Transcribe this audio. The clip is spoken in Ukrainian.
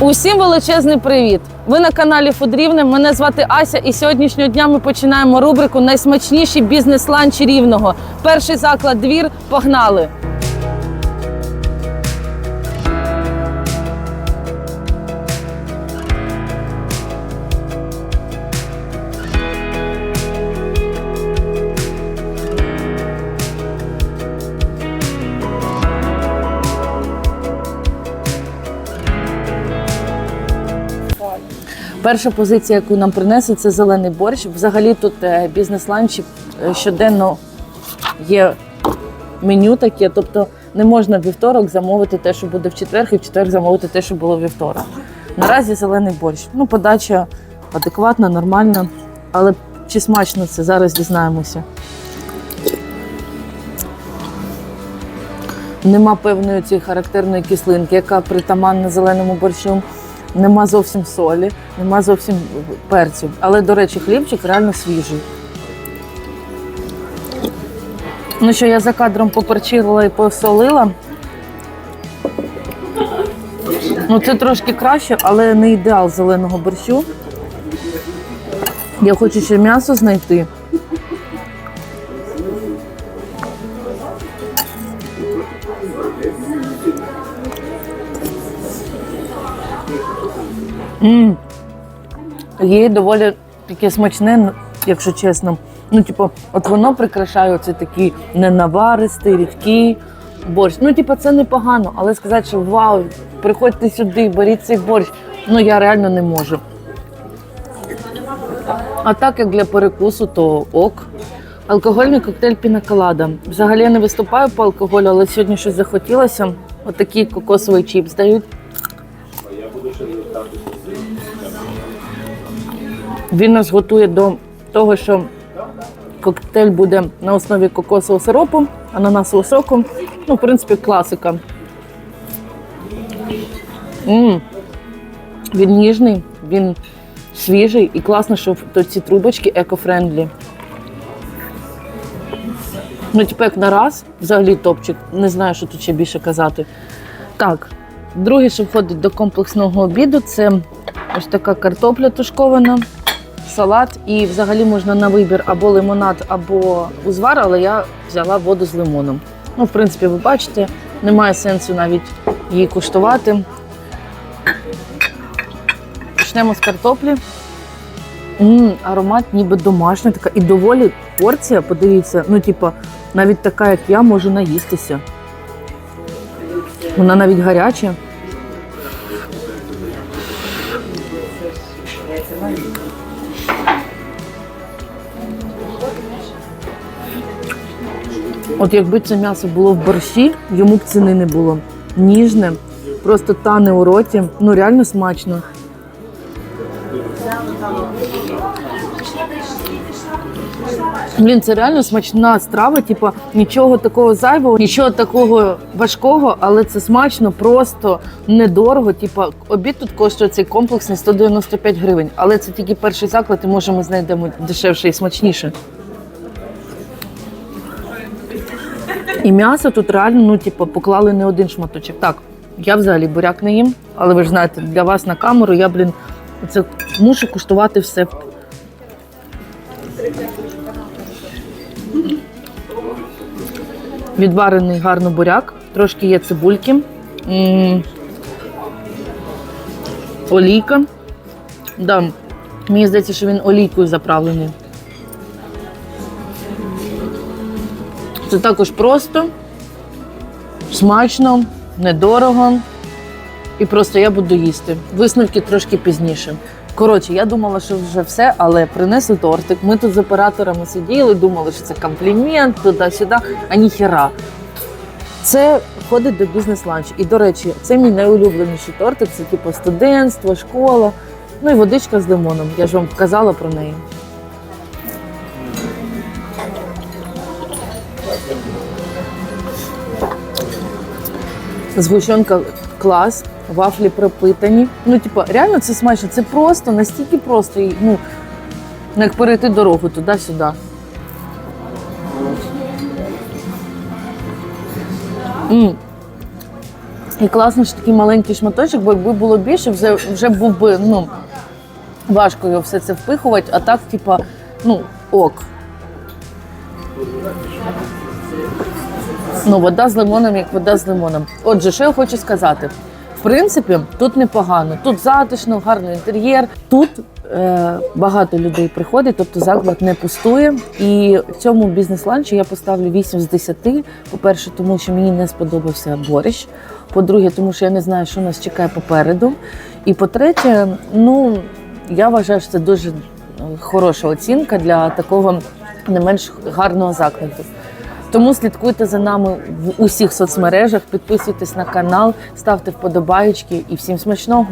Усім величезний привіт! Ви на каналі Фудрівне. Мене звати Ася, і сьогоднішнього дня ми починаємо рубрику Найсмачніші бізнес-ланчі рівного. Перший заклад двір. Погнали! Перша позиція, яку нам принесли, це зелений борщ. Взагалі тут е, бізнес-ланчі е, щоденно є меню таке, тобто не можна в вівторок замовити те, що буде в четвер, і в четвер замовити те, що було вівторок. Наразі зелений борщ. Ну, подача адекватна, нормальна, але чи смачно це зараз дізнаємося. Нема певної цієї характерної кислинки, яка притаманна зеленому борщу. Нема зовсім солі, нема зовсім перцю. Але, до речі, хлібчик реально свіжий. Ну що, я за кадром поперчила і посолила. Ну, це трошки краще, але не ідеал зеленого борщу. Я хочу ще м'ясо знайти. М. Є доволі таке смачне, якщо чесно. Ну, типу, от воно прикрашає оце такий ненаваристий, рідкий борщ. Ну, типу, це непогано, але сказати, що вау, приходьте сюди, беріть цей борщ. Ну, я реально не можу. А так як для перекусу, то ок. Алкогольний коктейль пінаколада. Взагалі я не виступаю по алкоголю, але сьогодні щось захотілося. Отакий кокосовий чіпс дають. Він нас готує до того, що коктейль буде на основі кокосового сиропу, ананасового соку. Ну, в принципі, класика. м Він ніжний, він свіжий і класно, що ці трубочки еко-френдлі. Ну, типу, як на раз, взагалі топчик. Не знаю, що тут ще більше казати. Так, друге, що входить до комплексного обіду, це ось така картопля тушкована, салат. І взагалі можна на вибір або лимонад, або узвар, але я взяла воду з лимоном. Ну, в принципі, ви бачите, немає сенсу навіть її куштувати. Почнемо з картоплі. М, аромат ніби домашня така. І доволі порція, подивіться, ну, типу, навіть така, як я, може наїстися. Вона навіть гаряча. От якби це м'ясо було в борщі, йому б ціни не було. Ніжне, просто тане у роті. Ну реально смачно. Блін, це реально смачна страва, типу нічого такого зайвого, нічого такого важкого, але це смачно, просто недорого. Типу, обід тут коштує цей комплексний 195 гривень. Але це тільки перший заклад, і може ми знайдемо дешевше і смачніше. І м'ясо тут реально, ну, типу, поклали не один шматочок. Так, я взагалі буряк не їм, але ви ж знаєте, для вас на камеру я, блін, це мушу куштувати все. Відварений гарно буряк, трошки є цибульки, олійка. Да, мені здається, що він олійкою заправлений. Це також просто, смачно, недорого. І просто я буду їсти. Висновки трошки пізніше. Коротше, я думала, що вже все, але принесли тортик. Ми тут з операторами сиділи, думали, що це комплімент, туди-сюди, а ніхера. Це входить до бізнес-ланч. І, до речі, це мій найулюбленіший тортик. Це типу студентство, школа. Ну і водичка з лимоном. Я ж вам казала про неї. Згущенка клас, вафлі пропитані. Ну, типу, реально це смачно. Це просто, настільки просто. І, Ну, як перейти дорогу туди-сюди. І класно, що такий маленький шматочок, бо якби було більше, вже, вже був би ну, важко його все це впихувати, а так, типа, ну, ок. Ну, вода з лимоном, як вода з лимоном. Отже, що я хочу сказати. В принципі, тут непогано. Тут затишно, гарний інтер'єр. Тут е, багато людей приходить, тобто заклад не пустує. І в цьому бізнес-ланчі я поставлю 8 з 10. По-перше, тому що мені не сподобався борщ. По-друге, тому що я не знаю, що нас чекає попереду. І по-третє, ну я вважаю, що це дуже е, хороша оцінка для такого не менш гарного закладу. Тому слідкуйте за нами в усіх соцмережах, підписуйтесь на канал, ставте вподобаєчки і всім смачного!